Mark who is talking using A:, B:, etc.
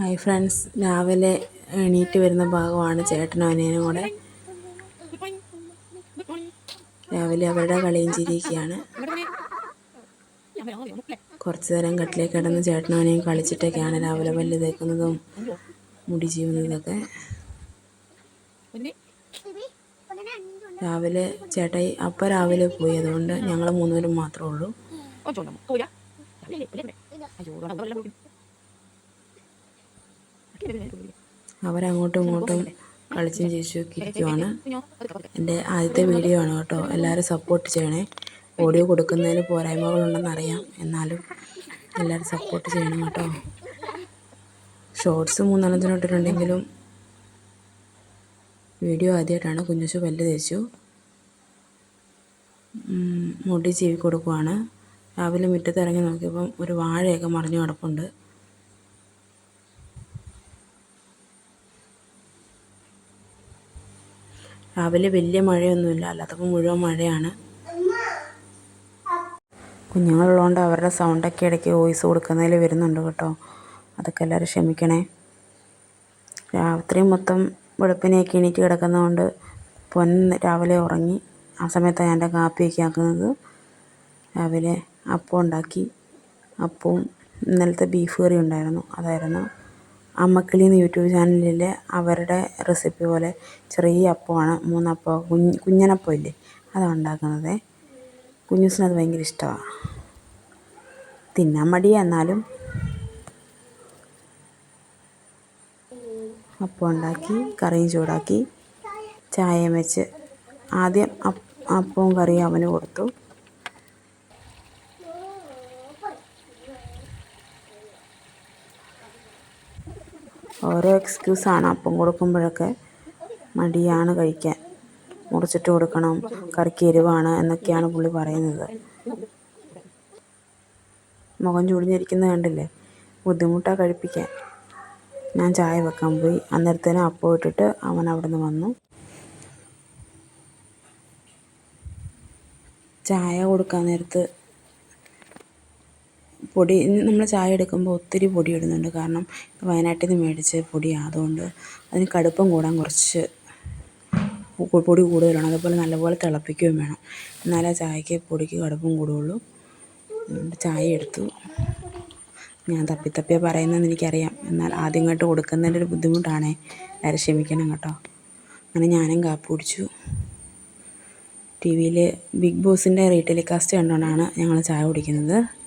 A: Hi friends. രാവിലെ എണീറ്റ് വരുന്ന ഭാഗമാണ് ചേട്ടനും അനിയനും കൂടെ. രാവിലെ അവരുടെ കളിയും ചിരിയൊക്കെയാണ്. കുറച്ച് നേരം കട്ടിലേക്ക് കിടന്ന് ചേട്ടനും അനിയും കളിച്ചിട്ടൊക്കെയാണ് രാവിലെ പല്ല് തേക്കുന്നതും മുടി ചെയ്യുന്നതൊക്കെ രാവിലെ ചേട്ടായി അപ്പം രാവിലെ പോയി. അതുകൊണ്ട് ഞങ്ങൾ മൂന്നുപേരും മാത്രമേ ഉള്ളൂ. അവരങ്ങോട്ടും ഇങ്ങോട്ടും കളിച്ചും ചിരിച്ചും ഇരിക്കുവാണ് എന്റെ ആദ്യത്തെ വീഡിയോ ആണ് കേട്ടോ. എല്ലാവരും സപ്പോർട്ട് ചെയ്യണേ. ഓഡിയോ കൊടുക്കുന്നതിന് പോരായ്മകളുണ്ടെന്നറിയാം. എന്നാലും എല്ലാവരും സപ്പോർട്ട് ചെയ്യണം കേട്ടോ. ഷോർട്സ് മൂന്നെണ്ണത്തിന് ഇട്ടിട്ടുണ്ടെങ്കിലും വീഡിയോ ആദ്യമായിട്ടാണ് കുഞ്ഞുശു പല്ല് തേച്ചു. മുടി ചീവി കൊടുക്കുവാണ് രാവിലെ മുറ്റത്ത് ഇറങ്ങി നോക്കിയപ്പം ഒരു വാഴയൊക്കെ മറിഞ്ഞു കിടപ്പുണ്ട്. രാവിലെ വലിയ മഴയൊന്നുമില്ല. അല്ലാത്തപ്പോൾ മുഴുവൻ മഴയാണ്. കുഞ്ഞുങ്ങളുള്ളതുകൊണ്ട് അവരുടെ സൗണ്ടൊക്കെ ഇടയ്ക്ക് വോയിസ് കൊടുക്കുന്നതിൽ വരുന്നുണ്ട് കേട്ടോ. അതൊക്കെ എല്ലാവരും ക്ഷമിക്കണേ. രാത്രി മൊത്തം വെളുപ്പിനെയൊക്കെ എണീറ്റ് കിടക്കുന്നതുകൊണ്ട് പൊൻ രാവിലെ ഉറങ്ങി ആ സമയത്താണ് എന്റെ കാപ്പിയൊക്കെ ആക്കുന്നത്. രാവിലെ അപ്പം ഉണ്ടാക്കി. അപ്പവും ഇന്നലത്തെ ബീഫ് കറി ഉണ്ടായിരുന്നു. അതായിരുന്നു അമ്മക്കിളി യൂട്യൂബ് ചാനലിലെ അവരുടെ റെസിപ്പി പോലെ ചെറിയ അപ്പമാണ് മൂന്നപ്പം കുഞ്ഞ് കുഞ്ഞനപ്പം ഇല്ലേ അതാണ് ഉണ്ടാക്കുന്നത്. കുഞ്ഞുസിനത് അത് ഭയങ്കര ഇഷ്ടമാണ് തിന്നാൻ മടിയാണ് എന്നാലും. അപ്പം ഉണ്ടാക്കി കറിയും ചൂടാക്കി ചായയും വെച്ച് ആദ്യം അപ്പവും കറിയും അവന് കൊടുത്തു. ഓരോ എക്സ്ക്യൂസാണ് അപ്പം കൊടുക്കുമ്പോഴൊക്കെ മടിയാണ് കഴിക്കാൻ. മുറിച്ചിട്ട് കൊടുക്കണം. കറിക്ക് എരിവാണ് എന്നൊക്കെയാണ് പുള്ളി പറയുന്നത്. മുഖം ചുളിഞ്ഞിരിക്കുന്നത് കണ്ടില്ലേ? ബുദ്ധിമുട്ടാണ് കഴിപ്പിക്കാൻ. ഞാൻ ചായ വെക്കാൻ പോയി. അന്നേരത്തേനും അപ്പം ഇട്ടിട്ട് അവൻ അവിടെ നിന്ന് വന്നു. ചായ കൊടുക്കാൻ നേരത്ത് പൊടി നമ്മൾ ചായ എടുക്കുമ്പോൾ ഒത്തിരി പൊടി ഇടുന്നുണ്ട്. കാരണം വയനാട്ടിൽ നിന്ന് മേടിച്ച പൊടിയാണ് അതുകൊണ്ട് അതിന് കടുപ്പം കൂടാൻ കുറച്ച് പൊടി കൂടുതലാണ്. അതുപോലെ നല്ലപോലെ തിളപ്പിക്കുകയും വേണം. എന്നാലേ ചായക്ക് പൊടിക്ക് കടുപ്പം കൂടുകയുള്ളൂ. അതുകൊണ്ട് ചായ എടുത്തു. ഞാൻ തപ്പി തപ്പിയാണ് പറയുന്നതെന്ന് എനിക്കറിയാം. എന്നാൽ ആദ്യം കേട്ട് കൊടുക്കുന്നതിന്റെ ഒരു ബുദ്ധിമുട്ടാണേ. എല്ലാവരും ക്ഷമിക്കണം കേട്ടോ. അങ്ങനെ ഞാനും കാപ്പ് കുടിച്ചു. ടി വിയിൽ ബിഗ് ബോസിന്റെ റീടെലികാസ്റ്റ് കണ്ടുകൊണ്ടാണ് ഞങ്ങൾ ചായ കുടിക്കുന്നത്.